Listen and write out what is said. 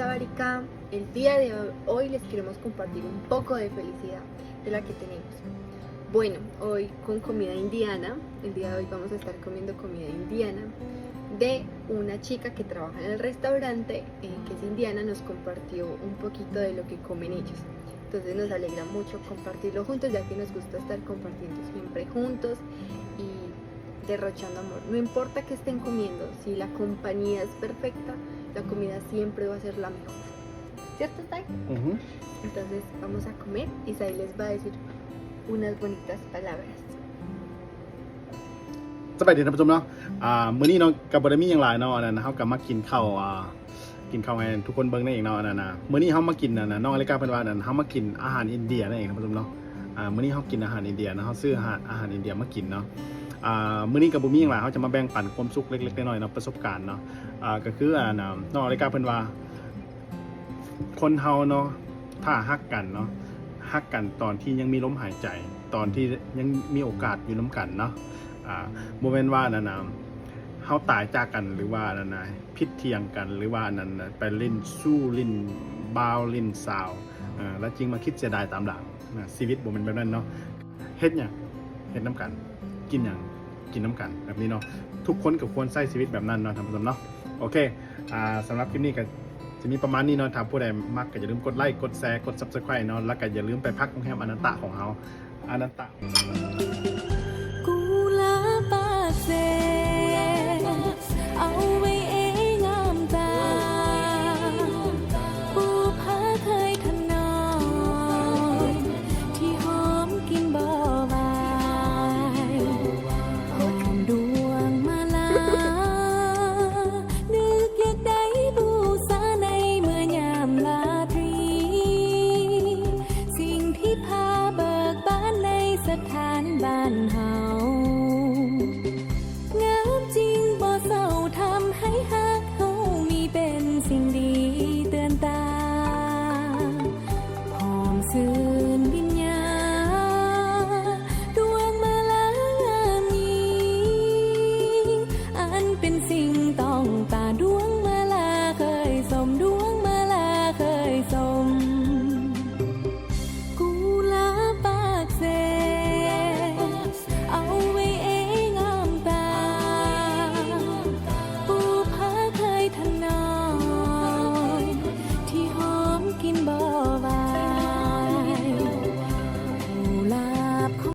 Ari, Sabarika. El día de hoy les queremos compartir un poco de felicidad de la que tenemos. Bueno, hoy con comida indiana, el día de hoy vamos a estar comiendo comida indiana de una chica que trabaja en el restaurante, eh, que es indiana, nos compartió un poquito de lo que comen ellos. Entonces nos alegra mucho compartirlo juntos, ya que nos gusta estar compartiendo siempre juntos y derrochando amor. No importa que estén comiendo, si la compañía es perfecta, la comida siempre va a ser la mejor. ¿Cierto, Sai? อือฮึ Entonces vamos a comer y Sai les va a decir unas bonitas palabras. สบายดีท่านผู้ชมเนาะอ่ามื้อนี้เนาะกับบารมีอย่างหลายเนาะอันนั้นนะเฮากลับมากินข้าวอ่ากินข้าวให้ทุกคนเบิ่งได้เองเนาะอันนั้นนะมื้อนี้เฮามากินอันนะน้องอลิกาเพิ่นว่าอันนั้นเฮามากินอาหารอินเดียนั่นเองท่านผู้ชมเนาะอ่ามื้อนี้เฮากินอาหารอินเดียนะเฮาซื้ออาหารอาหารอินเดียมากินเนาะ อ่ามื้อนี้กับบ่มีหยังหลายเฮาจะมาแบ่งปันความสุขเล็กๆน้อยๆเนาะประสบการณ์เนาะอ่าก็คืออันน่ะนองอลิกาเพิ่นว่า คนเฮาเนาะถ้าฮักกันเนาะฮักกันตอนที่ยังมีลมหายใจ ตอนที่ยังมีโอกาสอยู่น้ำกันเนาะอ่าโมเมนต์ว่านั่นะเฮาตายจากกันหรือว่านั่นะพิษเทียงกันหรือว่านั่นน่ะไปเล่นสู้ลินบาวลินสาวอ่าแล้วจริงมาคิดเสียดายตามหลังนะชีวิตบ่แมันแบบนั้นเนาะเฮ็ดหยังเฮ็ดน้ำกัน กินอย่างกินน้ำกันแบบนี้เนาะทุกคนก็ควรใช้ชีวิตแบบนั้นเนาะท่านผู้ชมเนาะโอเคอ่าสำหรับคลิปนี้ก็จะมีประมาณนี้เนาะถ้าผู้ใดมักก็อย่าลืมกดไลค์กดแชร์กด subscribe เนาะแล้วก็อย่าลืมไปพักโรงแรมอนันตะของเราอนันตะ บ้านเฮา